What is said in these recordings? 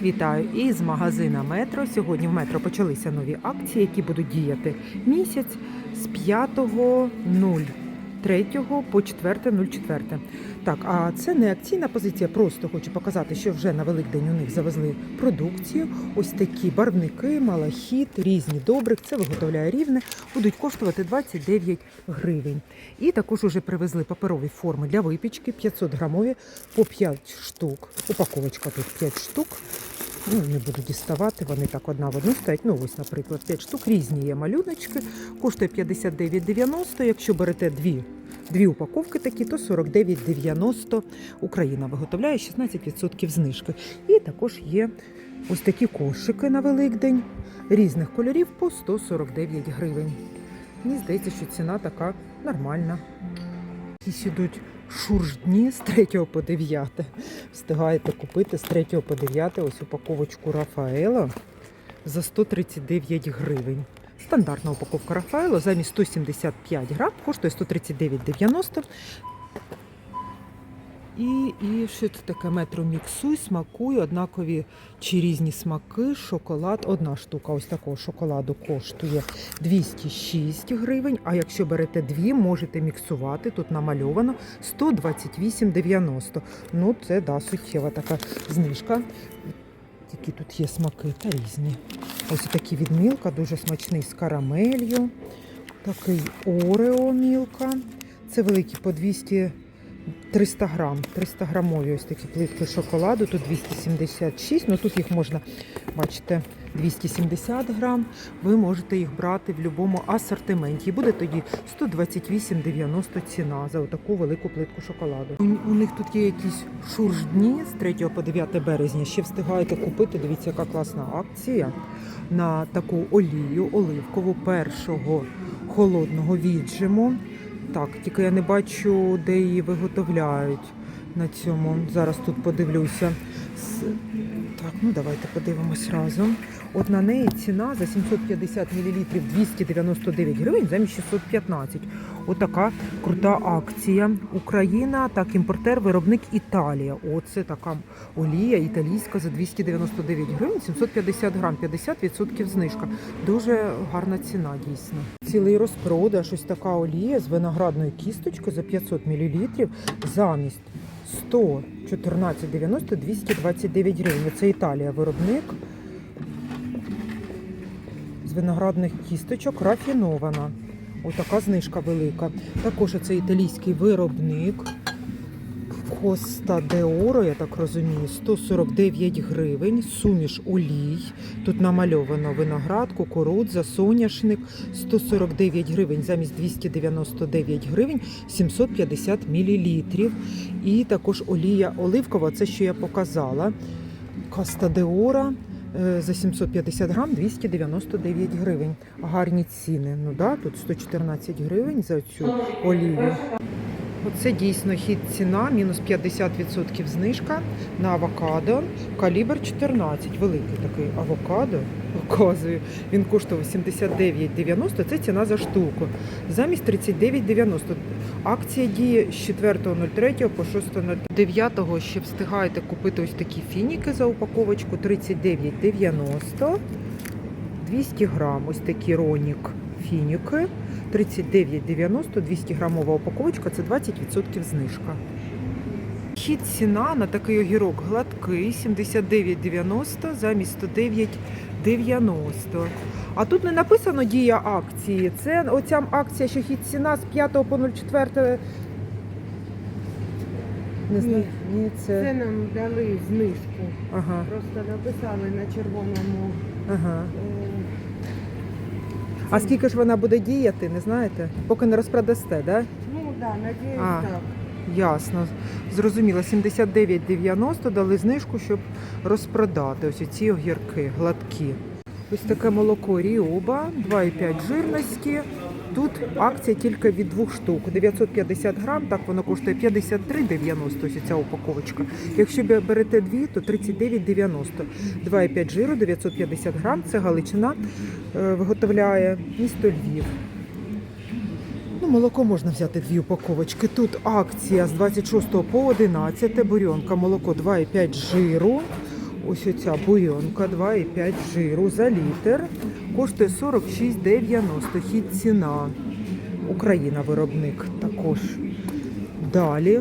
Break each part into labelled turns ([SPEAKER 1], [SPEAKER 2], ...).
[SPEAKER 1] Всіх вітаю із магазина Метро. Сьогодні в метро почалися нові акції, які будуть діяти місяць з 5.03 по 4.04. Так, а це не акційна позиція, просто хочу показати, що вже на Великдень у них завезли продукцію. Ось такі барвники, малахіт, різні добрик. Це виготовляє рівне, будуть коштувати 29 гривень. І також уже привезли паперові форми для випічки 500 грамові по 5 штук. Упаковочка тут 5 штук. Ну, не буду діставати, вони так одна в одну стоять. Ну, ось, наприклад, 5 штук. Різні є малюночки. Коштує 59,90. Якщо берете дві, дві упаковки такі, то 49,90. Україна виготовляє 16% знижки. І також є ось такі кошики на Великдень різних кольорів по 149 гривень. Мені здається, що ціна така нормальна. Якісь ідуть шурждні з 3 по 9. Встигаєте купити з 3 по 9 ось упаковочку Рафаела за 139 гривень. Стандартна упаковка Рафаело замість 175 грам коштує 139,90. І, і що це таке метро міксуй, смакуй, однакові чи різні смаки, шоколад. Одна штука ось такого шоколаду коштує 206 гривень. А якщо берете дві, можете міксувати. Тут намальовано 128,90. Ну, це да, суттєва така знижка. Які тут є смаки та різні. Ось такі від Мілка, дуже смачний з карамелью. Такий Орео Мілка. Це великі по 200 300 грам, 300 грамові ось такі плитки шоколаду. Тут 276, ну тут їх можна, бачите, 270 грам. Ви можете їх брати в будь-якому асортименті. І буде тоді 128,90 ціна за таку велику плитку шоколаду. У, у них тут є якісь шурждні з 3 по 9 березня. Ще встигаєте купити. Дивіться, яка класна акція на таку олію оливкову першого холодного віджиму. Так, тільки я не бачу, де її виготовляють на цьому. Зараз тут подивлюся. Так, ну давайте подивимось разом. От на неї ціна за 750 мл 299 гривень замість 615. Отака крута акція. Україна, так, імпортер, виробник Італія. Оце така олія італійська за 299 гривень, 750 грам, 50% знижка. Дуже гарна ціна, дійсно. Цілий розпродаж, ось така олія з виноградною кісточкою за 500 мл замість 114,90 229 гривень. Це Італія виробник з виноградних кісточок рафінована. Отака знижка велика. Також це італійський виробник. Коста де Оро, я так розумію, 149 гривень, суміш олій. Тут намальовано виноград, кукурудза, соняшник 149 гривень замість 299 гривень, 750 мл. І також олія оливкова, це що я показала. Коста де Оро е, за 750 грам 299 гривень. Гарні ціни. Ну да, тут 114 гривень за цю олію. Оце дійсно хід ціна, мінус 50% знижка на авокадо. Калібр 14, великий такий авокадо. Показую. Він коштував 79,90, це ціна за штуку. Замість 39,90. Акція діє з 4.03 по 6.09. Ще встигаєте купити ось такі фініки за упаковочку 39,90. 200 грам, ось такі ронік фініки. 39,90, 200 грамова упаковочка, це 20% знижка. Хід ціна на такий огірок гладкий 79,90 замість 109,90. А тут не написано дія акції. Це оця акція, що хід ціна з 5 по 04. Не знаю. Ні,
[SPEAKER 2] Це
[SPEAKER 1] це.
[SPEAKER 2] нам дали знижку.
[SPEAKER 1] Ага,
[SPEAKER 2] Просто написали на червоному.
[SPEAKER 1] ага. А скільки ж вона буде діяти, не знаєте? Поки не розпродасте, да?
[SPEAKER 2] Ну так, да, надіюсь,
[SPEAKER 1] А.
[SPEAKER 2] так.
[SPEAKER 1] Ясно. Зрозуміло, 79,90 дали знижку, щоб розпродати ось ці огірки гладкі. Ось таке молоко Ріоба, 2,5 жирності. Тут акція тільки від двох штук. 950 грам, так воно коштує 53,90, ось ця упаковочка. Якщо берете дві, то 39,90. 2,5 жиру, 950 грам. Це Галичина виготовляє місто Львів. Ну, молоко можна взяти дві упаковочки. Тут акція з 26 по 11. Бурьонка, молоко 2,5 жиру. Ось оця бульонка 2,5 жиру за літр. Коштує 46,90. Хід ціна. Україна виробник також. Далі.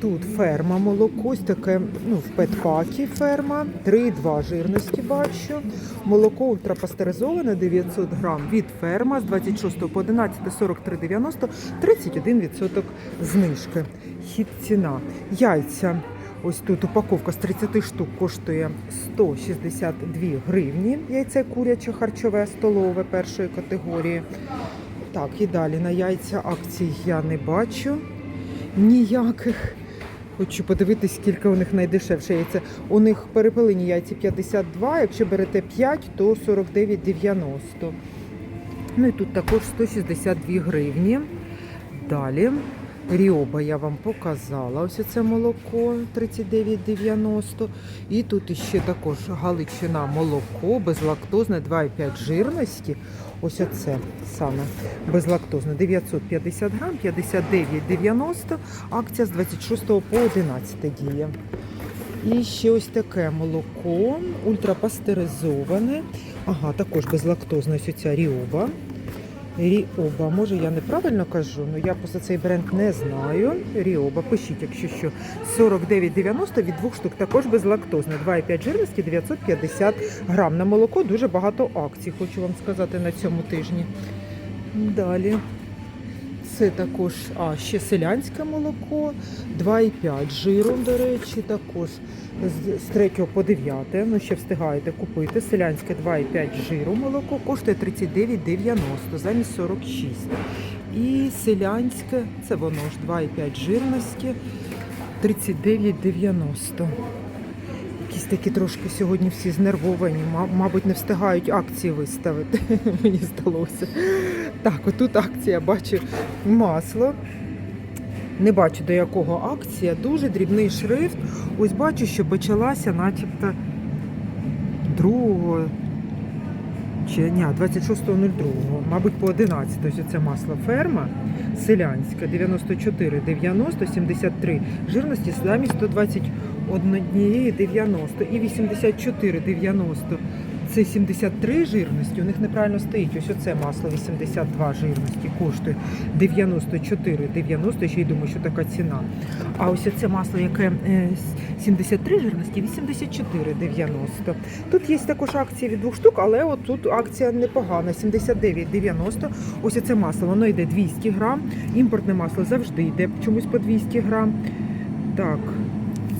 [SPEAKER 1] Тут ферма молоко, ось таке, ну, в петпакі ферма, 3,2 жирності бачу. Молоко ультрапастеризоване 900 грам від ферма з 26 по 11 43,90, 31% знижки. Хід ціна. Яйця. Ось тут упаковка з 30 штук коштує 162 гривні. Яйце куряче, харчове, столове першої категорії. Так, і далі на яйця акцій я не бачу ніяких. Хочу подивитись, скільки у них найдешевше яйця. У них перепилені яйці 52, якщо берете 5, то 49,90. Ну і тут також 162 гривні. Далі. Ріоба я вам показала. Ось це молоко 39,90. І тут іще також галичина молоко безлактозне 2,5 жирності. Ось оце саме безлактозне 950 грам, 59,90. Акція з 26 по 11 діє. І ще ось таке молоко, ультрапастеризоване. Ага, також безлактозне ось ця ріоба. Ріоба, може я неправильно кажу, але я просто цей бренд не знаю. Ріоба, пишіть, якщо що. 49,90 від двох штук, також безлактозне. 2,5 жирності, 950 грам. На молоко дуже багато акцій, хочу вам сказати, на цьому тижні. Далі. Це також, а, ще селянське молоко, 2,5 жиру, до речі, також з 3 по 9, ну ще встигаєте купити. Селянське 2,5 жиру молоко коштує 39,90 замість 46. І селянське, це воно ж 2,5 жирності, 39,90. Такі трошки сьогодні всі знервовані, мабуть, не встигають акції виставити, мені здалося. Так, отут акція, бачу масло. Не бачу до якого акція, дуже дрібний шрифт. Ось бачу, що почалася начебто 2 чи ні, 26.02, мабуть, по 11. Ось це масло ферма селянське 94,90, 73 жирності замість 121,90 і 84,90. Це 73 жирності, у них неправильно стоїть. Ось оце масло 82 жирності коштує 94,90. Ще й думаю, що така ціна. А ось це масло, яке е, с- 73 жирності, 84,90. Тут є також акції від двох штук, але от тут акція непогана. 79,90. Ось це масло, воно йде 200 грам. Імпортне масло завжди йде чомусь по 200 грам. Так.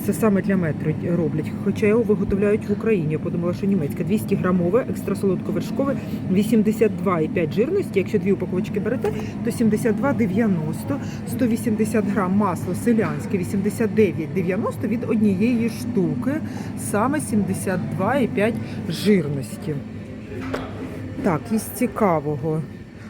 [SPEAKER 1] Це саме для метро роблять, хоча його виготовляють в Україні. Я подумала, що німецьке 200 грамове, екстрасолодковершкове, 82,5 жирності. Якщо дві упаковочки берете, то 72,90, 180 грам масло селянське, 89,90 від однієї штуки, саме 72,5 жирності. Так, із цікавого.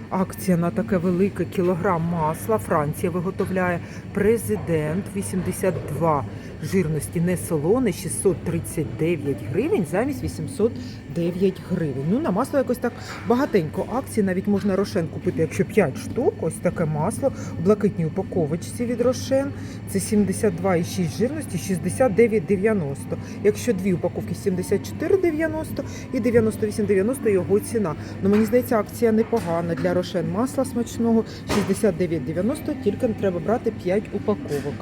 [SPEAKER 1] Акція на таке велике кілограм масла. Франція виготовляє президент 82 жирності не солоне 639 гривень замість 809 гривень. Ну на масло якось так багатенько акцій. Навіть можна рошен купити, якщо 5 штук. Ось таке масло в блакитній упаковочці від рошен. Це 72,6 жирності, 69,90. Якщо дві упаковки 74,90 і 98,90 його ціна. Ну мені здається, акція непогана для рошен масла смачного 69,90, тільки треба брати 5 упаковок.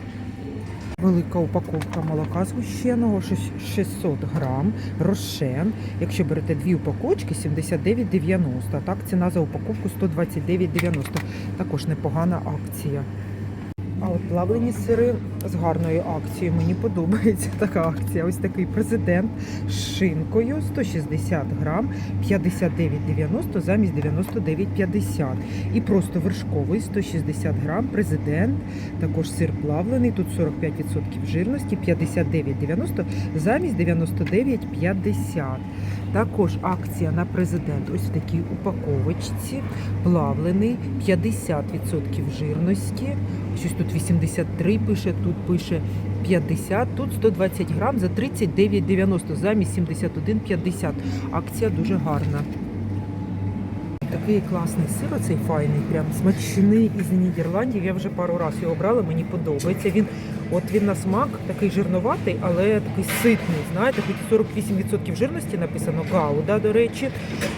[SPEAKER 1] Велика упаковка молока згущеного, 600 грам, рошен. Якщо берете дві упаковочки, 79,90. Так, ціна за упаковку 129,90. Також непогана акція. А от плавлені сири з гарною акцією. Мені подобається така акція. Ось такий президент з шинкою 160 грам, 59,90 замість 99,50. І просто вершковий 160 грам, президент. Також сир плавлений, тут 45% жирності, 59,90 замість 99,50. Також акція на президент ось в такій упаковочці. Плавлений, 50% жирності. Щось тут 83 пише, тут пише 50, тут 120 грам за 39,90 замість 71,50. Акція дуже гарна. Так такий класний сир, оцей файний, прям смачний із Нідерландів. Я вже пару разів його брала, мені подобається. Він от він на смак такий жирноватий, але такий ситний. Знаєте, хоч і 48% жирності написано Гауда, до речі,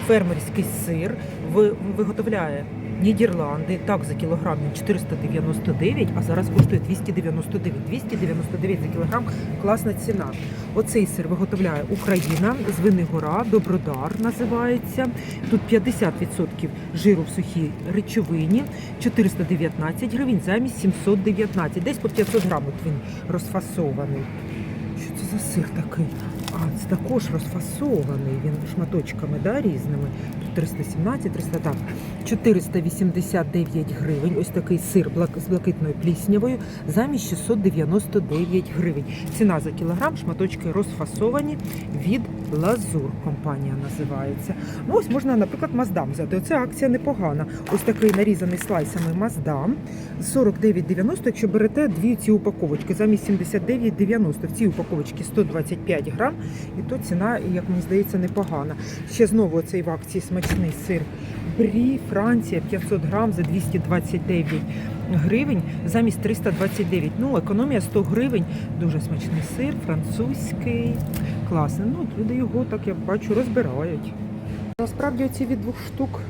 [SPEAKER 1] фермерський сир ви- виготовляє. Нідерланди так за кілограм він 499, а зараз коштує 299. 299 за кілограм класна ціна. Оцей сир виготовляє Україна з Винигора, Добродар називається. Тут 50% жиру в сухій речовині, 419 гривень замість 719. Десь по 500 грам він розфасований. Що це за сир такий? А, це також розфасований. Він шматочками да, різними. Тут 317, 300, так. 489 гривень. Ось такий сир з блакитною пліснявою замість 699 гривень. Ціна за кілограм, шматочки розфасовані від Лазур. Компанія називається. Ну ось можна, наприклад, маздам взяти. Оця акція непогана. Ось такий нарізаний слайсами маздам. 49,90, якщо берете дві ці упаковочки, замість 79,90. В цій упаковочці 125 грам, і то ціна, як мені здається, непогана. Ще знову цей в акції смачний сир. Брі, Франція, 500 грам за 229 гривень замість 329. Ну, економія 100 гривень. Дуже смачний сир, французький. Класний. Ну, люди його, так я бачу, розбирають. Насправді оці від двох штук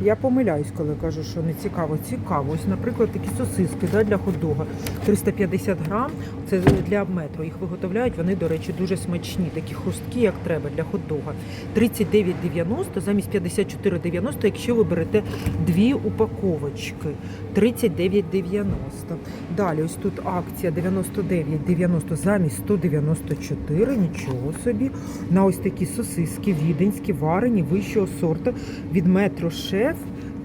[SPEAKER 1] я помиляюсь, коли кажу, що не цікаво. Цікаво. Ось, наприклад, такі сосиски да, для хот-дога. 350 грам. Це для метро. Їх виготовляють. Вони, до речі, дуже смачні, такі хрусткі, як треба для хот-дога. 39,90 замість 54,90, якщо ви берете дві упаковочки. 39,90. Далі, ось тут акція 99,90 замість 194. Нічого собі. На ось такі сосиски віденські, варені вищого сорту від метро шеф.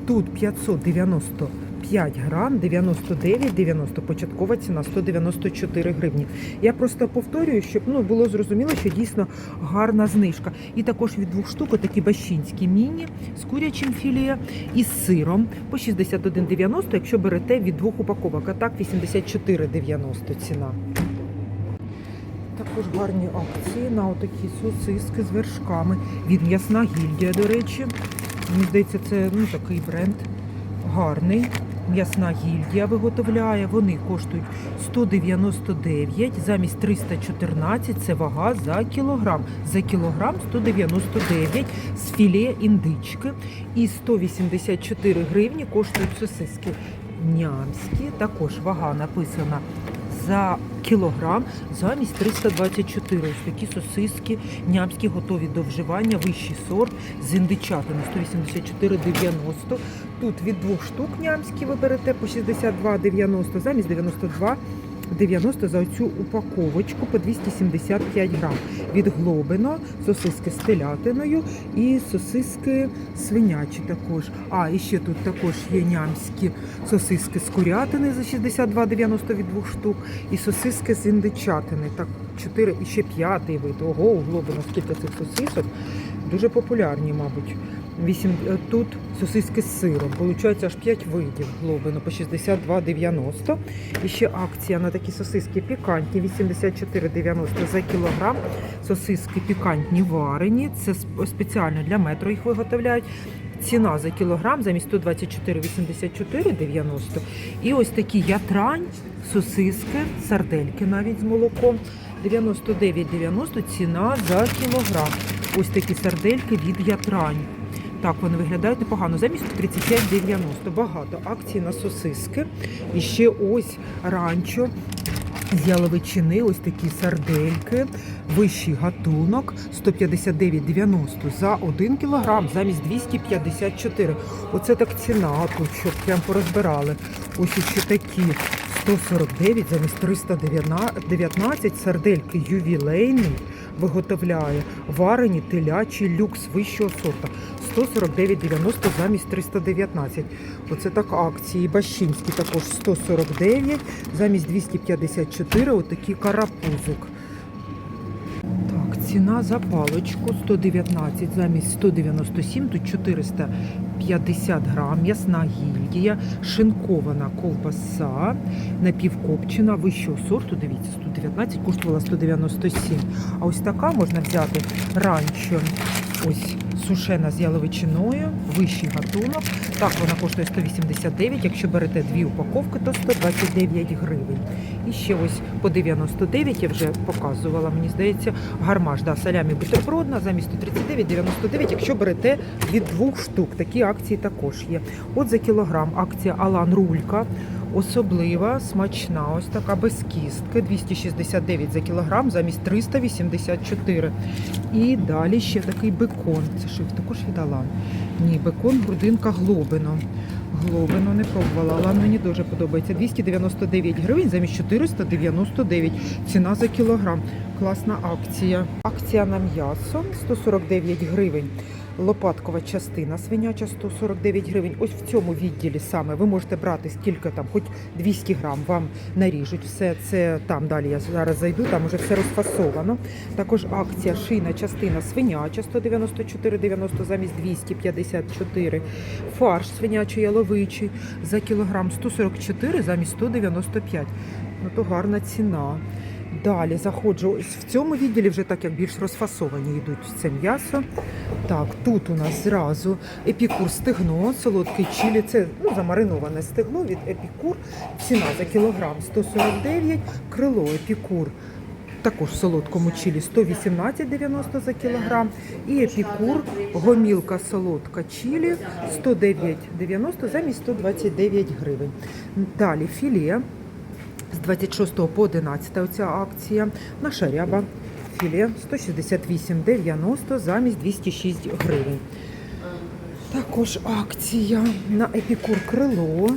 [SPEAKER 1] Тут 595 грам, 99,90, початкова ціна 194 гривні. Я просто повторюю, щоб ну, було зрозуміло, що дійсно гарна знижка. І також від двох штук такі бащинські міні з курячим філіє і з сиром по 61,90, якщо берете від двох упаковок, а так 84,90 ціна. Також гарні акції на отакі сосиски з вершками. Від м'ясна гільдія, до речі. Мені здається, це ну, такий бренд гарний. М'ясна гільдія виготовляє. Вони коштують 199 замість 314. Це вага за кілограм. За кілограм 199 з філе індички. І 184 гривні коштують сосиски нямські. Також вага написана за кілограм замість 324. Ось такі сосиски нямські готові до вживання, вищий сорт з індичатами 184,90. Тут від двох штук нямські ви берете по 62,90 замість 92. 90 за оцю упаковочку по 275 грам. Від глобино, сосиски з телятиною і сосиски свинячі також. А, і ще тут також є нямські сосиски з курятини за 62,90 від двох штук. І сосиски з індичатини. Так, 4 і ще п'ятий вид. Ого, у скільки цих сосисок. Дуже популярні, мабуть. Вісім, е, тут сосиски з сиром. Получається аж 5 видів глобино по 62,90. І ще акція на такі сосиски пікантні 84,90 за кілограм. Сосиски пікантні варені. Це спеціально для метро їх виготовляють. Ціна за кілограм замість 124,84,90. І ось такі ятрань, сосиски, сардельки навіть з молоком. 99,90 ціна за кілограм. Ось такі сардельки від ятрань. Так, вони виглядають непогано. Замість 35,90. Багато акцій на сосиски. І ще ось ранчо з яловичини, ось такі сардельки, вищий гатунок 159,90 за 1 кілограм замість 254. Оце так ціна тут, щоб прям порозбирали. Ось ще такі 149 замість 319 сардельки ювілейний виготовляє варені телячі люкс вищого сорта 149,90 замість 319. Оце так акції. Бащинські також 149 замість 254. Отакі карапузик. Так, ціна за паличку 119 замість 197, тут 450 грам, м'ясна гільдія, шинкована ковбаса, напівкопчена вищого сорту, дивіться, 119, коштувала 197. А ось така можна взяти ранчо, ось сушена з яловичиною, вищий гатунок. Так, вона коштує 189, якщо берете дві упаковки, то 129 гривень. І ще ось по 99 я вже показувала, мені здається, гармаш, да, салямі бутербродна, замість 139, 99, якщо берете від двох штук. Такі акції також є. От за кілограм акція Алан Рулька. Особлива, смачна, ось така без кістки, 269 за кілограм замість 384. І далі ще такий бекон. Це що також від Ні, бекон, грудинка глобино. Глобино не пробувала, але мені дуже подобається. 299 гривень замість 499. Ціна за кілограм. Класна акція. Акція на м'ясо 149 гривень. Лопаткова частина свиняча 149 гривень. Ось в цьому відділі саме ви можете брати скільки там, хоч 200 грам вам наріжуть. Все це там далі. Я зараз зайду, там уже все розфасовано. Також акція шийна частина свиняча 194,90 замість 254. Фарш свинячий яловичий за кілограм 144 замість 195. Ну то гарна ціна. Далі заходжу в цьому відділі, вже так як більш розфасовані йдуть це м'ясо. Так, тут у нас зразу епікур стегно, солодкий чилі. Це ну, замариноване стегло від епікур. Ціна за кілограм 149, крило епікур. Також в солодкому чилі 118,90 за кілограм. І епікур, гомілка солодка чилі 109,90 замість 129 гривень. Далі філе з 26 по 11 оця акція. Наша ряба філе 168,90 замість 206 гривень. Також акція на епікур крило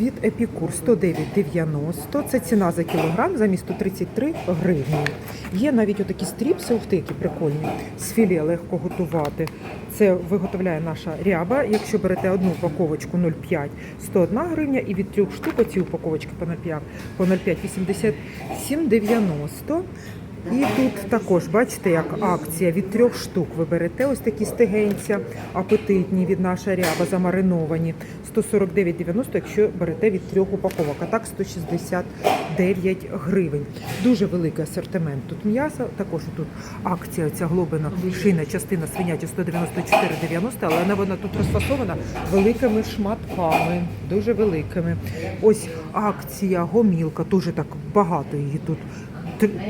[SPEAKER 1] від епікур 109,90. Це ціна за кілограм замість 133 гривні. Є навіть отакі стріпси, ух які прикольні. З філе легко готувати. Це виготовляє наша ряба. Якщо берете одну упаковочку 0,5, 101 гривня, і від трьох штук ці упаковочки по 0,5, по 0,5 87,90. І тут також бачите, як акція від трьох штук ви берете ось такі стегенця апетитні від наша ряба, замариновані 149,90, якщо берете від трьох упаковок, а так 169 гривень. Дуже великий асортимент тут м'яса. Також тут акція ця глобина шийна частина свиняча 194,90, але вона тут розфасована великими шматками, дуже великими. Ось акція гомілка, дуже так багато її тут.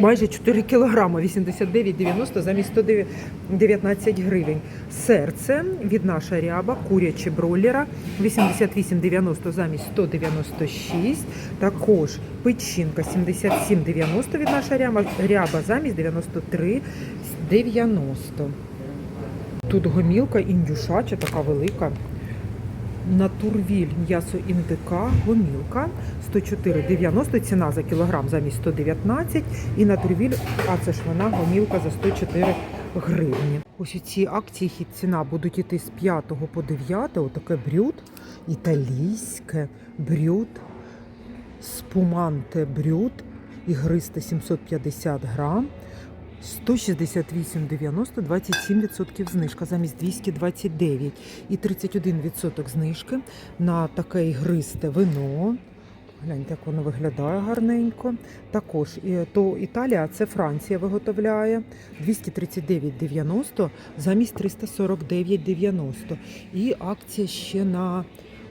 [SPEAKER 1] Майже 4 кілограми, 89,90 замість 119 гривень. Серце від наша ряба, куряче бройлера, 88,90 замість 196. Також печінка 77,90 від наша ряба, ряба замість 93,90. Тут гомілка індюшача, така велика. Натурвіль м'ясо індика, гомілка 104,90 ціна за кілограм замість 119 і натурвіль, а це ж вона гомілка за 104 гривні. Ось ці акції хід ціна будуть іти з 5 по 9, отаке брюд, італійське брюд, спуманте брюд, ігристе 750 грам. 168,90, 27% знижка замість 229 і 31% знижки на таке ігристе вино. Гляньте, як воно виглядає гарненько. Також то Італія, це Франція виготовляє 239,90 замість 349,90. І акція ще на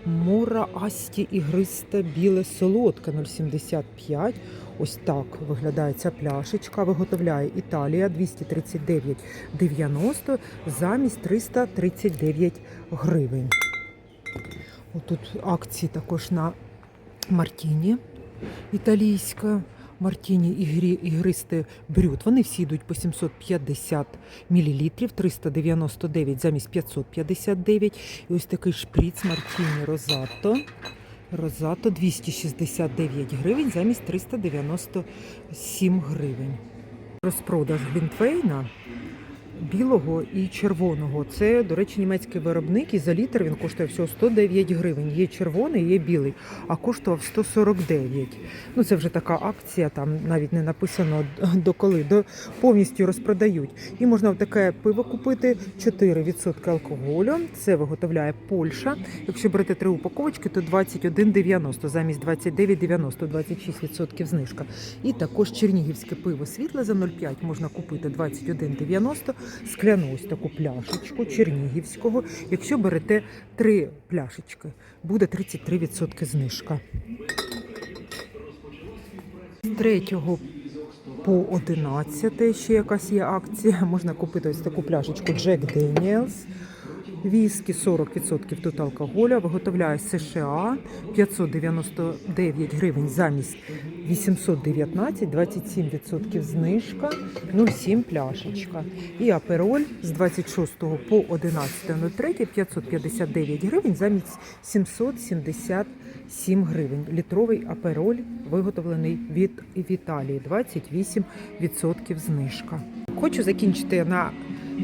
[SPEAKER 1] Мора Асті ігристе біле солодке 0,75. Ось так виглядає ця пляшечка. Виготовляє Італія 239,90 замість 339 гривень. Тут акції також на Мартіні італійська. Мартіні ігрі, ігристе брют. Вони всі йдуть по 750 мл, 399 замість 559. І ось такий шприц Мартіні Розато. Розато 269 гривень замість 397 гривень. Розпродаж Глінтвейна білого і червоного. Це, до речі, німецький виробник, і за літр він коштує всього 109 гривень. Є червоний, є білий, а коштував 149. Ну це вже така акція, там навіть не написано до коли, до повністю розпродають. І можна таке пиво купити 4% алкоголю. Це виготовляє Польща. Якщо берете три упаковочки, то 21,90 замість 29,90, 26% знижка. І також чернігівське пиво світле за 0,5 можна купити 21,90 скляну ось таку пляшечку чернігівського. Якщо берете три пляшечки, буде 33% знижка. З 3 по 11 ще якась є акція. Можна купити ось таку пляшечку Jack Daniels. Віскі 40% тут алкоголя, виготовляє США 599 гривень замість 819, 27% знижка, 0,7 пляшечка. І апероль з 26 по 11.03 559 гривень замість 777 гривень. Літровий апероль виготовлений від Італії, 28% знижка. Хочу закінчити на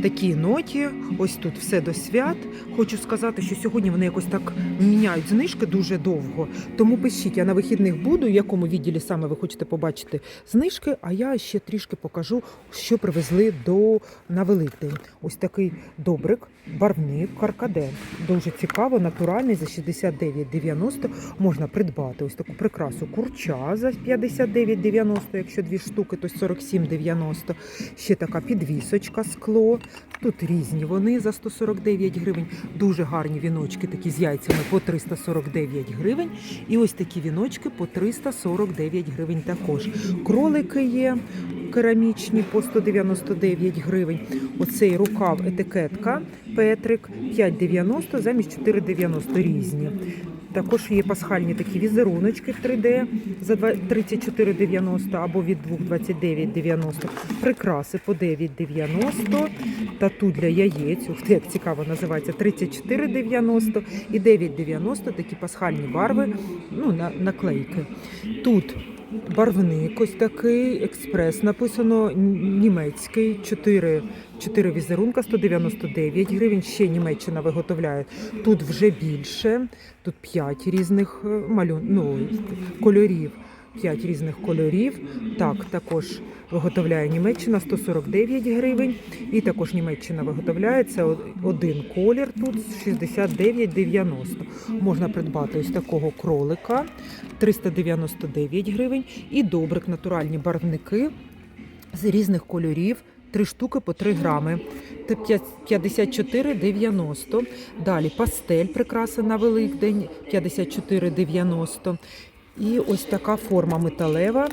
[SPEAKER 1] такій ноті. Ось тут все до свят. Хочу сказати, що сьогодні вони якось так міняють знижки дуже довго. Тому пишіть, я на вихідних буду, в якому відділі саме ви хочете побачити знижки. А я ще трішки покажу, що привезли до на Великдень. Ось такий добрик, барвник, каркаден. Дуже цікаво, натуральний за 69,90 можна придбати ось таку прикрасу курча за 59,90, якщо дві штуки, то 47,90. Ще така підвісочка, скло. Тут різні вони за 149 гривень. Дуже гарні віночки, такі з яйцями по 349 гривень. І ось такі віночки по 349 гривень також. Кролики є керамічні по 199 гривень. Оцей рукав етикетка Петрик 5,90 замість 4,90 різні. Також є пасхальні такі візеруночки в 3D за 34,90 або від 2,29,90. Прикраси по 9,90. Тату для яєць, ух як цікаво називається, 34,90 і 9,90 такі пасхальні барви, ну, на, наклейки. Тут барвник ось такий, експрес, написано німецький, 4, 4 візерунка, 199 гривень, ще Німеччина виготовляє. Тут вже більше, тут 5 різних е, малюн... ну, кольорів. 5 різних кольорів. Так, також виготовляє Німеччина 149 гривень. І також Німеччина виготовляє це один колір тут 69,90. Можна придбати ось такого кролика 399 гривень. І добрик натуральні барвники з різних кольорів. Три штуки по 3 грами. Це п'ять- 54,90. Далі пастель прикраса на Великдень 54,90. І ось така форма металева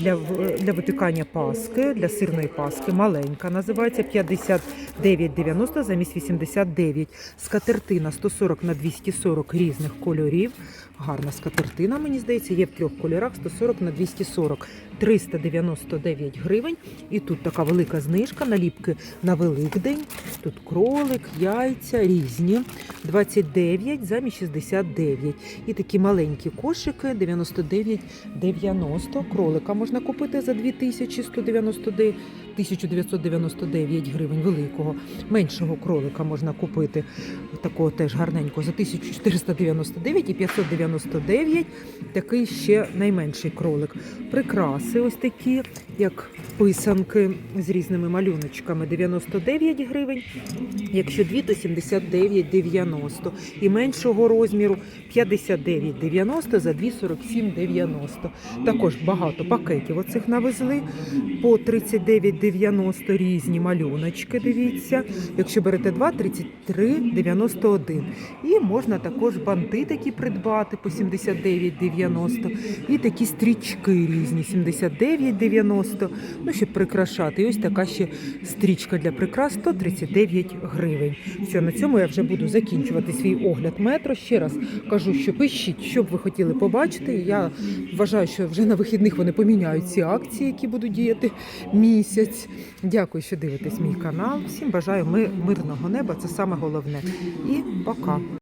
[SPEAKER 1] для, для випікання паски, для сирної паски. Маленька називається 59,90 замість 89. Скатертина 140 на 240 різних кольорів. Гарна скатертина, мені здається, є в трьох кольорах 140 на 240. 399 гривень. І тут така велика знижка, наліпки на Великдень. Тут кролик, яйця різні. 29 замість 69. І такі маленькі кошики 99,90. Кролика можна купити за 2199 1999 гривень великого. Меншого кролика можна купити такого теж гарненького за 1499 і 599. Такий ще найменший кролик. Прикраси ось такі, як писанки з різними малюночками 99 гривень. Якщо дві, то 79,90. І меншого розміру 59,90 за дві 47,90. Також багато пакетів оцих навезли по 39,90 різні малюночки. Дивіться. Якщо берете два, 33,91. І можна також банти такі придбати по 79,90. І такі стрічки різні 79,90. Ну, щоб прикрашати. І ось така ще стрічка для прикрас 139 гривень. Все, на цьому я вже буду закінчувати свій огляд метро. Ще раз кажу, що пишіть, що б ви хотіли побачити. Я вважаю, що вже на вихідних вони поміняють ці акції, які будуть діяти місяць. Дякую, що дивитесь мій канал. Всім бажаю мирного неба. Це саме головне. І пока.